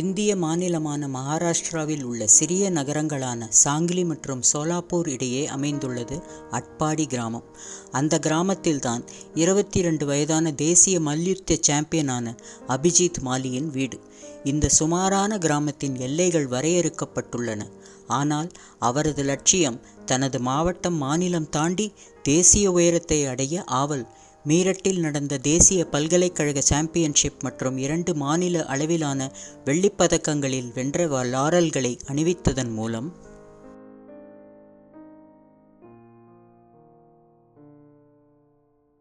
இந்திய மாநிலமான மகாராஷ்டிராவில் உள்ள சிறிய நகரங்களான சாங்கிலி மற்றும் சோலாப்பூர் இடையே அமைந்துள்ளது அட்பாடி கிராமம். அந்த கிராமத்தில்தான் இருபத்தி இரண்டு வயதான தேசிய மல்யுத்த சாம்பியனான அபிஜித் மாலியின் வீடு. இந்த சுமாரான கிராமத்தின் எல்லைகள் வரையறுக்கப்பட்டுள்ளன. ஆனால் அவரது லட்சியம் தனது மாவட்டம் மாநிலம் தாண்டி தேசிய உயரத்தை அடைய ஆவல் மீரட்டில் நடந்த தேசிய பல்கலைக்கழக சாம்பியன்ஷிப் மற்றும் இரண்டு மாநில அளவிலான வெள்ளிப்பதக்கங்களில் வென்ற லாரல்களை அணிவித்ததன் மூலம்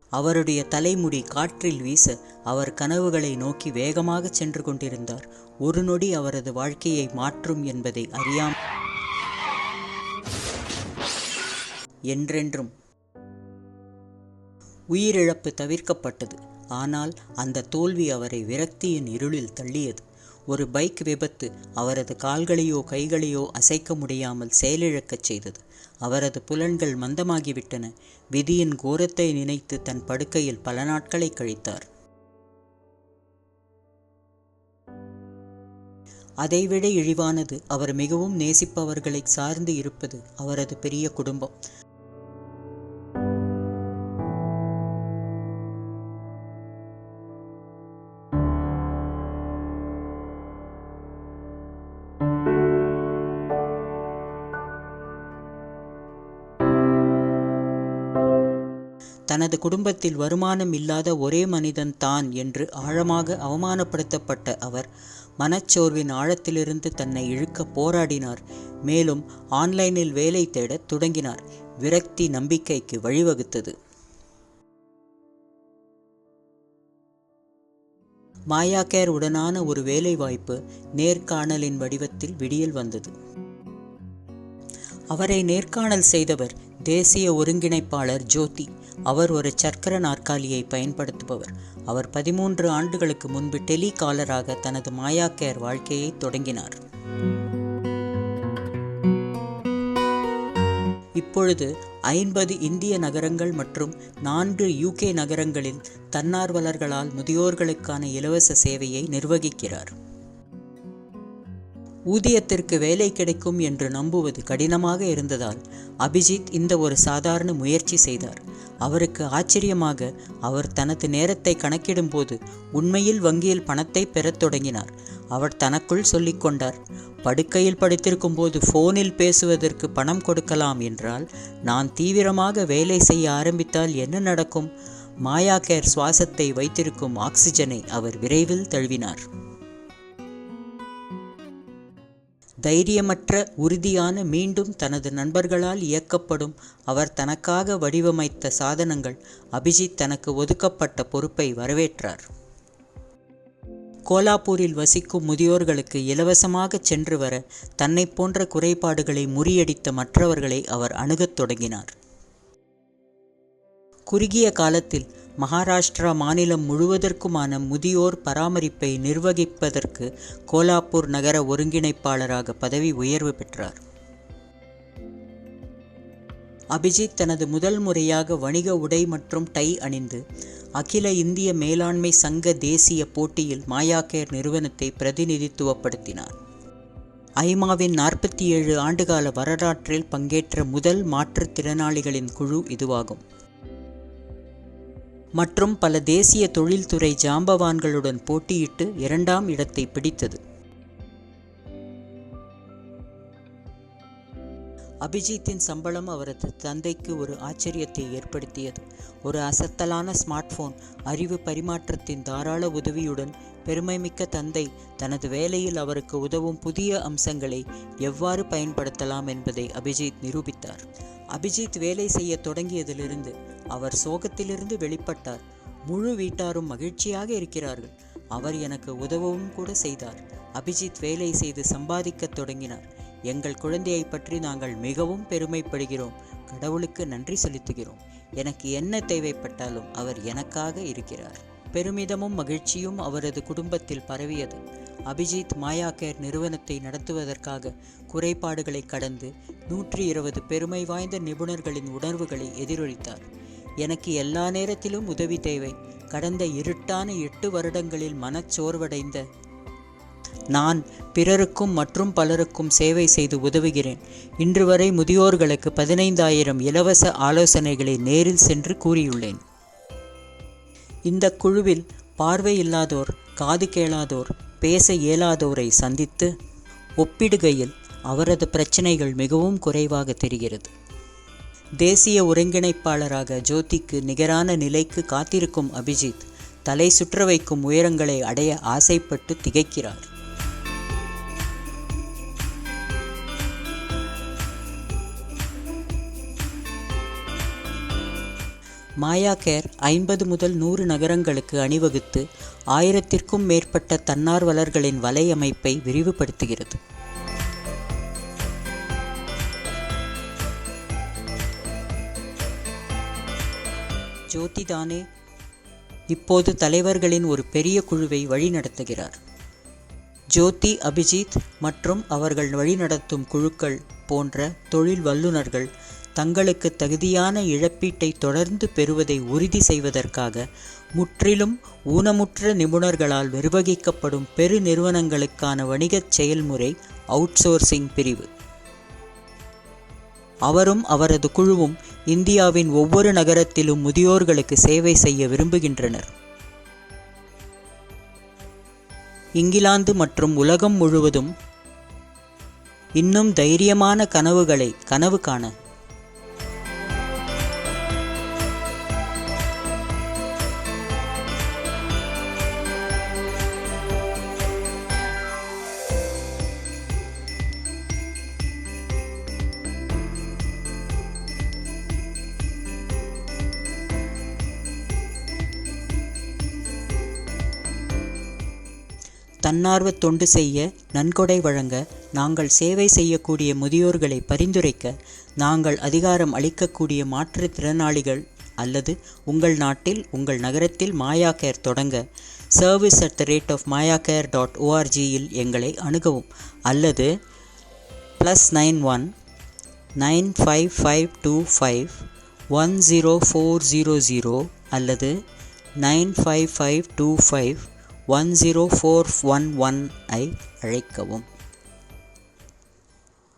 அவருடைய தலைமுடி காற்றில் வீச அவர் கனவுகளை நோக்கி வேகமாகச் சென்று கொண்டிருந்தார். ஒரு நொடி அவரது வாழ்க்கையை மாற்றும் என்பதை அறியாம் என்றென்றும் உயிரிழப்பு தவிர்க்கப்பட்டது. ஆனால் அந்த தோல்வி அவரை விரக்தியின் இருளில் தள்ளியது. ஒரு பைக் விபத்து அவரது கால்களையோ கைகளையோ அசைக்க முடியாமல் செயலிழக்கச் செய்தது. அவரது புலன்கள் மந்தமாகிவிட்டன. விதியின் கோரத்தை நினைத்து தன் படுக்கையில் பல நாட்களை கழித்தார். அதைவிட இழிவானது அவர் மிகவும் நேசிப்பவர்களை சார்ந்து இருப்பது அவரது பெரிய குடும்பம். தனது குடும்பத்தில் வருமானம் இல்லாத ஒரே மனிதன் தான் என்று ஆழமாக அவமானப்படுத்தப்பட்ட அவர் மனச்சோர்வின் ஆழத்திலிருந்து தன்னை இழுக்க போராடினார். மேலும் ஆன்லைனில் வேலை தேடத் தொடங்கினார். விரக்தி நம்பிக்கைக்கு வழிவகுத்தது. மாயா கேர் உடனான ஒரு வேலைவாய்ப்பு நேர்காணலின் வடிவத்தில் விடியல் வந்தது. அவரை நேர்காணல் செய்தவர் தேசிய ஒருங்கிணைப்பாளர் ஜோதி. அவர் ஒரு சர்க்கர நாற்காலியை பயன்படுத்துபவர். அவர் பதிமூன்று ஆண்டுகளுக்கு முன்பு டெலிகாலராக தனது மாயா கேர் வாழ்க்கையை தொடங்கினார். இப்பொழுது ஐம்பது இந்திய நகரங்கள் மற்றும் நான்கு யூகே நகரங்களில் தன்னார்வலர்களால் முதியோர்களுக்கான இலவச சேவையை நிர்வகிக்கிறார். ஊதியத்திற்கு வேலை கிடைக்கும் என்று நம்புவது கடினமாக இருந்ததால் அபிஜித் இந்த ஒரு சாதாரண முயற்சி செய்தார். அவருக்கு ஆச்சரியமாக அவர் தனது நேரத்தை கணக்கிடும்போது உண்மையில் வங்கியில் பணத்தை பெறத் தொடங்கினார். அவர் தனக்குள் சொல்லிக்கொண்டார் படுக்கையில் படுத்திருக்கும் போது ஃபோனில் பேசுவதற்கு பணம் கொடுக்கலாம் என்றால் நான் தீவிரமாக வேலை செய்ய ஆரம்பித்தால் என்ன நடக்கும்? மாயா கேர் சுவாசத்தை வைத்திருக்கும் ஆக்சிஜனை அவர் விரைவில் தழுவினார். தைரியமற்ற உறுதியான மீண்டும் தனது நண்பர்களால் இயக்கப்படும் அவர் தனக்காக வடிவமைத்த சாதனங்கள் அபிஜித் தனக்கு ஒதுக்கப்பட்ட பொறுப்பை வரவேற்றார். கோலாப்பூரில் வசிக்கும் முதியோர்களுக்கு இலவசமாக சென்று வர தன்னை போன்ற குறைபாடுகளை முறியடித்த மற்றவர்களை அவர் அணுகத் தொடங்கினார். குறுகிய காலத்தில் மகாராஷ்டிரா மாநிலம் முழுவதற்குமான முதியோர் பராமரிப்பை நிர்வகிப்பதற்கு கோலாப்பூர் நகர ஒருங்கிணைப்பாளராக பதவி உயர்வு பெற்றார். அபிஜித் தனது முதல் முறையாக வணிக உடை மற்றும் டை அணிந்து அகில இந்திய மேலாண்மை சங்க தேசிய போட்டியில் மாயாகேர் நிறுவனத்தை பிரதிநிதித்துவப்படுத்தினார். ஐமாவின் நாற்பத்தி ஏழு ஆண்டுகால வரலாற்றில் பங்கேற்ற முதல் மாற்றுத்திறனாளிகளின் குழு இதுவாகும். மற்றும் பல தேசிய தொழில்துறை ஜாம்பவான்களுடன் போட்டியிட்டு இரண்டாம் இடத்தை பிடித்தது. அபிஜித்தின் சம்பளம் அவரது தந்தைக்கு ஒரு ஆச்சரியத்தை ஏற்படுத்தியது. ஒரு அசத்தலான ஸ்மார்ட் போன் அறிவு பரிமாற்றத்தின் தாராள உதவியுடன் பெருமைமிக்க தந்தை தனது வேலையில் அவருக்கு உதவும் புதிய அம்சங்களை எவ்வாறு பயன்படுத்தலாம் என்பதை அபிஜித் நிரூபித்தார். அபிஜித் வேலை செய்ய தொடங்கியதிலிருந்து அவர் சோகத்திலிருந்து வெளிப்பட்டார். முழு வீட்டாரும் மகிழ்ச்சியாக இருக்கிறார்கள். அவர் எனக்கு உதவவும் கூட செய்தார். அபிஜித் வேலை செய்து சம்பாதிக்கத் தொடங்கினார். எங்கள் குழந்தையை பற்றி நாங்கள் மிகவும் பெருமைப்படுகிறோம். கடவுளுக்கு நன்றி செலுத்துகிறோம். எனக்கு என்ன தேவைப்பட்டாலும் அவர் எனக்காக இருக்கிறார். பெருமிதமும் மகிழ்ச்சியும் அவரது குடும்பத்தில் பரவியது. அபிஜித் மாயா கேர் நிறுவனத்தை நடத்துவதற்காக குறைபாடுகளை கடந்து நூற்றி இருபது பெருமை வாய்ந்த நிபுணர்களின் உணர்வுகளை எதிரொலித்தார். எனக்கு எல்லா நேரத்திலும் உதவி தேவை. கடந்த இருட்டான எட்டு வருடங்களில் மனச்சோர்வடைந்த நான் பிறருக்கும் மற்றும் பலருக்கும் சேவை செய்து உதவுகிறேன். இன்று வரை முதியோர்களுக்கு பதினைந்தாயிரம் இலவச ஆலோசனைகளை நேரில் சென்று கூறியுள்ளேன். இந்த குழுவில் பார்வையில்லாதோர் காது கேளாதோர் பேச இயலாதோரை சந்தித்து ஒப்பிடுகையில் அவரது பிரச்சனைகள் மிகவும் குறைவாக தெரிகிறது. தேசிய ஒருங்கிணைப்பாளராக ஜோதிக்கு நிகரான நிலைக்கு காத்திருக்கும் அபிஜித் தலை சுற்ற வைக்கும் உயரங்களை அடைய ஆசைப்பட்டு திகைக்கிறார். மாயா கேர் ஐம்பது முதல் நூறு நகரங்களுக்கு அணிவகுத்து ஆயிரத்திற்கும் மேற்பட்ட தன்னார்வலர்களின் வலையமைப்பை விரிவுபடுத்துகிறது. ஜோதிதானே இப்போது தலைவர்களின் ஒரு பெரிய குழுவை வழிநடத்துகிறார். ஜோதி அபிஜித் மற்றும் அவர்கள் வழிநடத்தும் குழுக்கள் போன்ற தொழில் வல்லுநர்கள் தங்களுக்கு தகுதியான இழப்பீட்டை தொடர்ந்து பெறுவதை உறுதி செய்வதற்காக முற்றிலும் ஊனமுற்ற நிபுணர்களால் நிர்வகிக்கப்படும் பெருநிறுவனங்களுக்கான வணிகச் செயல்முறை அவுட்சோர்சிங் பிரிவு. அவரும் அவரது குழுவும் இந்தியாவின் ஒவ்வொரு நகரத்திலும் முதியோர்களுக்கு சேவை செய்ய விரும்புகின்றனர். இங்கிலாந்து மற்றும் உலகம் முழுவதும் இன்னும் தைரியமான கனவுகளை கனவு காண தன்னார்வ தொண்டு செய்ய நன்கொடை வழங்க நாங்கள் சேவை செய்யக்கூடிய முதியோர்களை பரிந்துரைக்க நாங்கள் அதிகாரம் அளிக்கக்கூடிய மாற்றுத்திறனாளிகள் அல்லது உங்கள் நாட்டில் உங்கள் நகரத்தில் மாயா கேர் தொடங்க service at the rate of Maya care dot ஓஆர்ஜியில் எங்களை அணுகவும் அல்லது plus nine one nine five five two five one zero four zero zero அல்லது nine five five two five one zero four one one ஐ அழைக்கவும்.